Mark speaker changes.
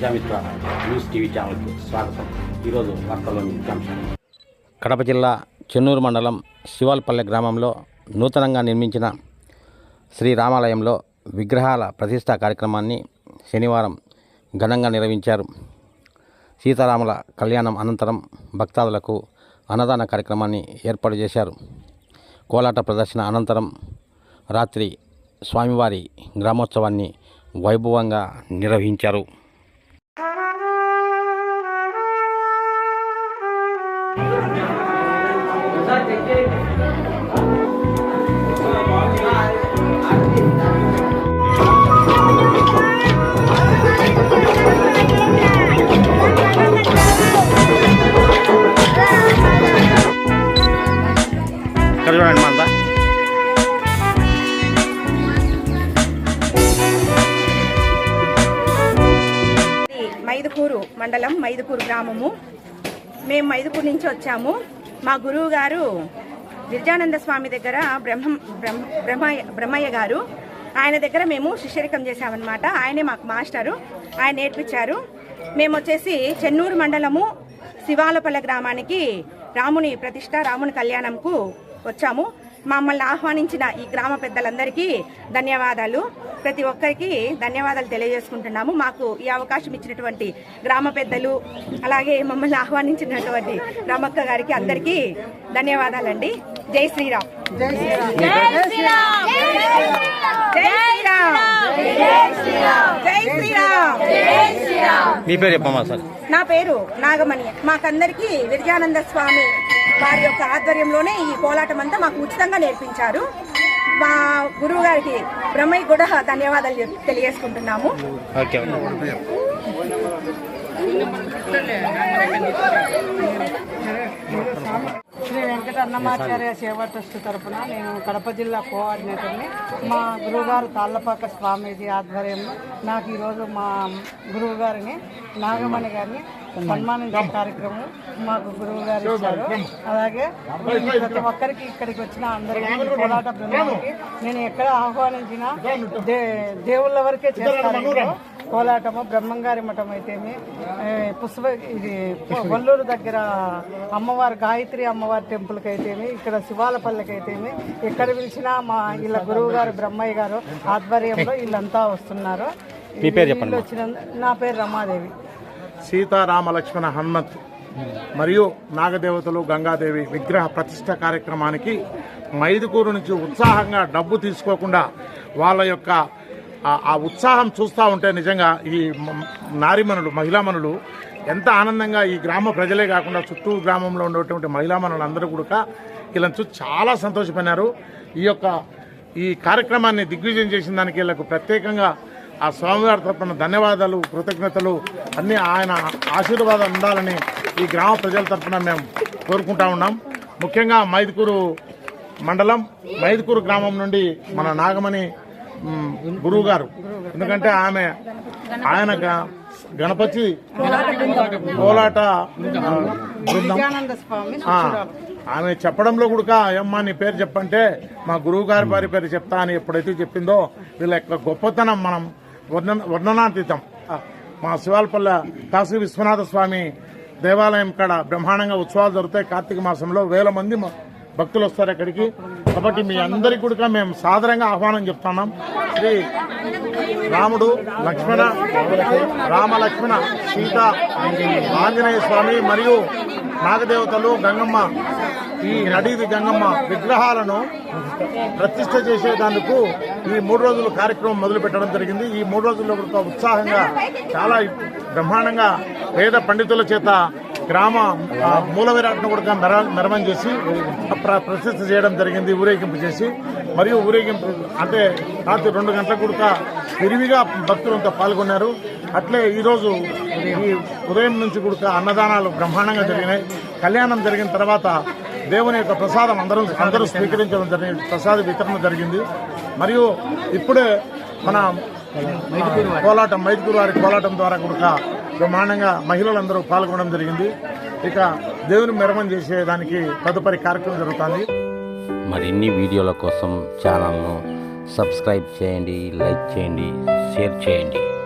Speaker 1: Prajamitra news TV ఛానల్కి స్వాగతం. ఈరోజు వార్తల్లోని ముఖ్యాంశాలు కడప జిల్లా చెన్నూరు మండలం శివాల్పల్లె గ్రామంలో నూతనంగా నిర్మించిన శ్రీ రామాలయంలో విగ్రహాల ప్రతిష్టా కార్యక్రమాన్ని శనివారం ఘనంగా నిర్వహించారు. సీతారాముల కళ్యాణం అనంతరం భక్తాదులకు అన్నదాన కార్యక్రమాన్ని ఏర్పాటు చేశారు. కోలాట ప్రదర్శన అనంతరం రాత్రి స్వామివారి గ్రామోత్సవాన్ని వైభవంగా నిర్వహించారు. చూడండి
Speaker 2: ఇది మైదుకూరు మండలం మైదుకూరు గ్రామము. మేము మైదుకూరు నుంచి వచ్చాము. మా గురువు గారు విద్యానంద స్వామి దగ్గర బ్రహ్మ బ్రహ్మ బ్రహ్మయ్య బ్రహ్మయ్య గారు. ఆయన దగ్గర మేము శిష్యరికం చేశామన్నమాట. ఆయనే మాకు మాస్టరు. ఆయన నేర్పించారు. మేము వచ్చేసి చెన్నూరు మండలము శివాలపల్లె గ్రామానికి రాముని ప్రతిష్ట రాముని కళ్యాణంకు వచ్చాము. మమ్మల్ని ఆహ్వానించిన ఈ గ్రామ పెద్దలందరికీ ధన్యవాదాలు. ప్రతి ఒక్కరికి ధన్యవాదాలు తెలియజేసుకుంటున్నాము. మాకు ఈ అవకాశం ఇచ్చినటువంటి గ్రామ పెద్దలు అలాగే మమ్మల్ని ఆహ్వానించినటువంటి రామక్క గారికి అందరికీ ధన్యవాదాలండి. జై శ్రీరామ్. జై శ్రీరామ్. జై శ్రీరామ్.
Speaker 1: మీ పేరు చెప్పమ్మా సార్.
Speaker 2: నా పేరు నాగమణి. మాకందరికి విరజానంద స్వామి వారి యొక్క ఆధ్వర్యంలోనే ఈ కోలాటం అంతా మాకు ఉచితంగా నేర్పించారు. మా గురువు గారికి బ్రహ్మయ్య కూడా ధన్యవాదాలు తెలియజేసుకుంటున్నాము.
Speaker 1: ఓకే.
Speaker 3: శ్రీ అన్నమాచార్య సేవా ట్రస్ట్ తరపున నేను కడప జిల్లా కోఆర్డినేటర్ని. మా గురువుగారు తాళ్ళపాక స్వామీజీ ఆధ్వర్యంలో నాకు ఈరోజు మా గురువు గారిని నాగమణి గారిని సన్మానించే కార్యక్రమం మాకు గురువు గారు ఇచ్చారు. అలాగే ప్రతి ఒక్కరికి ఇక్కడికి వచ్చిన అందరికీ పోరాట బృందానికి నేను ఎక్కడ ఆహ్వానించినా దే దేవుళ్ళ వరకే చేస్తాను. కోలాటము బ్రహ్మంగారి మఠం అయితేమి పుష్ప ఇది వల్లూరు దగ్గర అమ్మవారి గాయత్రి అమ్మవారి టెంపుల్కి అయితేమి ఇక్కడ శివాలపల్లికి అయితేమి ఎక్కడ పిలిచినా మా వీళ్ళ గురువు గారు బ్రహ్మయ్య గారు ఆధ్వర్యంలో వీళ్ళంతా వస్తున్నారు.
Speaker 1: మీ పేరు చెప్పండి
Speaker 3: వచ్చిన నా పేరు రమాదేవి.
Speaker 4: సీతారామ లక్ష్మణ హనుమత్ మరియు నాగదేవతలు గంగాదేవి విగ్రహ ప్రతిష్ట కార్యక్రమానికి మైదుకూరు నుంచి ఉత్సాహంగా డబ్బు తీసుకోకుండా వాళ్ళ యొక్క ఆ- ఉత్సాహం చూస్తూ ఉంటే నిజంగా ఈ నారిమణులు నారీమణులు మహిళామణులు ఎంత ఆనందంగా ఈ గ్రామ ప్రజలే కాకుండా చుట్టూ గ్రామంలో ఉండేటువంటి మహిళామణులు అందరూ కూడా వీళ్ళని చూసి చాలా సంతోషపడినారు. ఈ యొక్క ఈ కార్యక్రమాన్ని దిగ్విజయం చేసిన దానికి వీళ్ళకు ప్రత్యేకంగా ఆ స్వామివారి తరపున ధన్యవాదాలు కృతజ్ఞతలు. అన్నీ ఆయన ఆశీర్వాదం ఉండాలని ఈ గ్రామ ప్రజల తరపున మేము కోరుకుంటా ఉన్నాం. ముఖ్యంగా మైదుకూరు మండలం మైదుకూరు గ్రామం నుండి మన నాగమణి గురువు గారు ఎందుకంటే ఆమె ఆయన గణపతి కోలాట ఆమె చెప్పడంలో కూడా అమ్మా నీ పేరు చెప్పంటే మా గురువు గారి వారి పేరు చెప్తా అని ఎప్పుడైతే చెప్పిందో వీళ్ళ యొక్క గొప్పతనం మనం వర్ణ వర్ణనాతీతం. మా శివాలపల్లె కాశీ విశ్వనాథ స్వామి దేవాలయం కాడ బ్రహ్మాండంగా ఉత్సవాలు జరుగుతాయి. కార్తీక మాసంలో వేల మంది భక్తులు వస్తారు అక్కడికి. కాబట్టి మీ అందరికీ కూడా మేము సాదరంగా ఆహ్వానం చెప్తున్నాం. శ్రీ రాముడు లక్ష్మణ రామ లక్ష్మణ సీత ఆంజనేయ స్వామి మరియు నాగదేవతలు గంగమ్మ ఈ నడీది గంగమ్మ విగ్రహాలను ప్రతిష్ట చేసేందుకు ఈ మూడు రోజుల కార్యక్రమం మొదలు పెట్టడం జరిగింది. ఈ మూడు రోజుల్లో ఉత్సాహంగా చాలా బ్రహ్మాండంగా వేద పండితుల చేత గ్రామ మూల విరాట్ను కూడా మెర చేసి ప్ర- చేయడం జరిగింది ఊరేగింపు చేసి. మరియు ఊరేగింపు అంటే రాత్రి రెండు గంటల కూడా విరివిగా భక్తులంతా పాల్గొన్నారు. అట్లే ఈరోజు ఈ ఉదయం నుంచి కూడా అన్నదానాలు బ్రహ్మాండంగా జరిగినాయి. కళ్యాణం జరిగిన తర్వాత దేవుని యొక్క ప్రసాదం అందరూ అందరూ స్వీకరించడం జరిగింది. ప్రసాద వితరణ జరిగింది. మరియు ఇప్పుడే మన కోలాటం మైదుకూరు వారి కోలాటం ద్వారా కూడా బ్రహ్మాండంగా మహిళలందరూ పాల్గొనడం జరిగింది. ఇక దేవుని మెరమం చేసేదానికి తదుపరి కార్యక్రమం జరుగుతుంది.
Speaker 1: మరిన్ని వీడియోల కోసం ఛానల్ను సబ్స్క్రైబ్ చేయండి లైక్ చేయండి షేర్ చేయండి.